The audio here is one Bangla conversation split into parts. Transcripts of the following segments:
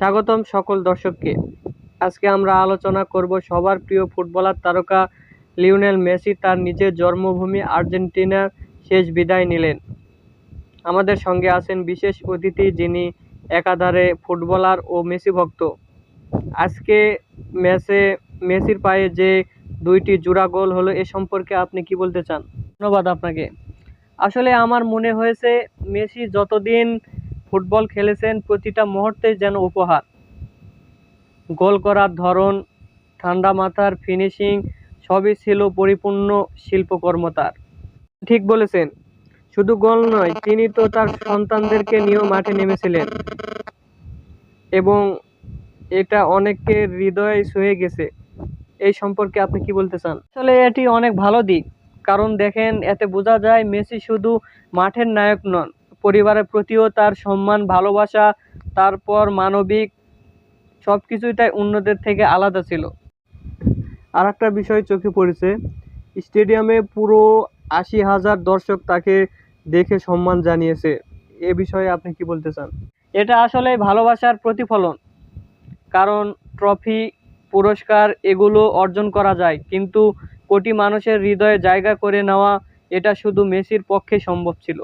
স্বাগতম সকল দর্শককে। আজকে আমরা আলোচনা করব সবার প্রিয় ফুটবলার তারকা লিওনেল মেসি, তার নিজের জন্মভূমি আর্জেন্টিনার শেষ বিদায় নিলেন। আমাদের সঙ্গে আছেন বিশেষ অতিথি যিনি একাধারে ফুটবলার ও মেসি ভক্ত। আজকে ম্যাচে মেসির পায়ে যে দুইটি জোড়া গোল হলো এ সম্পর্কে আপনি কি বলতে চান? ধন্যবাদ আপনাকে। আসলে আমার মনে হয়েছে, মেসি যতদিন ফুটবল খেলেছেন প্রতিটা মুহূর্তে যেন উপহার। গোল করার ধরন, ঠান্ডা মাথার ফিনিশিং সবই ছিল পরিপূর্ণ শিল্পকর্ম তার। ঠিক বলেছেন, শুধু গোল নয়, তিনি তো তার সন্তানদেরকে নিয়েও মাঠে নেমেছিলেন। এবং এটা অনেকের হৃদয়ে ছুঁয়ে গেছে। এই সম্পর্কে আপনি কি বলতে চান? আসলে এটি অনেক ভালো দিক। কারণ দেখেন, এতে বোঝা যায় মেসি শুধু মাঠের নায়ক নন পরিবারের প্রতিও তার সম্মান, ভালোবাসা, তারপর মানবিক সব কিছুই তাই অন্যদের থেকে আলাদা ছিল। আর একটা বিষয় চোখে পড়েছে, স্টেডিয়ামে পুরো আশি হাজার দর্শক তাকে দেখে সম্মান জানিয়েছে। এ বিষয়ে আপনি কি বলতে চান? এটা আসলে ভালোবাসার প্রতিফলন, কারণ ট্রফি, পুরস্কার এগুলো অর্জন করা যায়, কিন্তু কোটি মানুষের হৃদয়ে জায়গা করে নেওয়া এটা শুধু মেসির পক্ষে সম্ভব ছিল।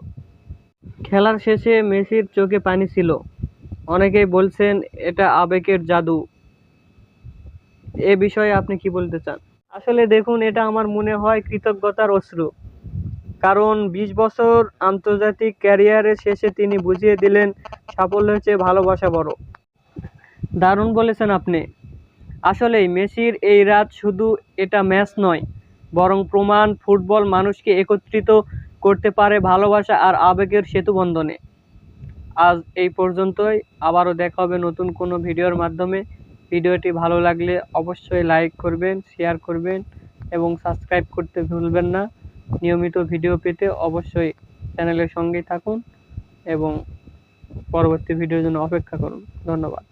খেলার শেষে মেসির চোখে পানি ছিল। অনেকেই বলছেন, এটা আবেগের জাদু। এ বিষয়ে আপনি কি বলতে চান? আসলে দেখুন, এটা আমার মনে হয় কৃতজ্ঞতার অশ্রু। কারণ বিশ বছর আন্তর্জাতিক ক্যারিয়ারের শেষে তিনি বুঝিয়ে দিলেন, সাফল্য হচ্ছে ভালোবাসা বড়। দারুণ বলেছেন আপনি। আসলেই মেসির এই রাত শুধু এটা ম্যাচ নয়, বরং প্রমাণ ফুটবল মানুষকে একত্রিত করতে পারে ভালোবাসা আর আবেগের সেতুবন্ধনে আজ এই পর্যন্তই। আবারও দেখা হবে নতুন কোনো ভিডিওর মাধ্যমে। ভিডিওটি ভালো লাগলে অবশ্যই লাইক করবেন, শেয়ার করবেন এবং সাবস্ক্রাইব করতে ভুলবেন না। নিয়মিত ভিডিও পেতে অবশ্যই চ্যানেলের সঙ্গেই থাকুন এবং পরবর্তী ভিডিওর জন্য অপেক্ষা করুন। ধন্যবাদ।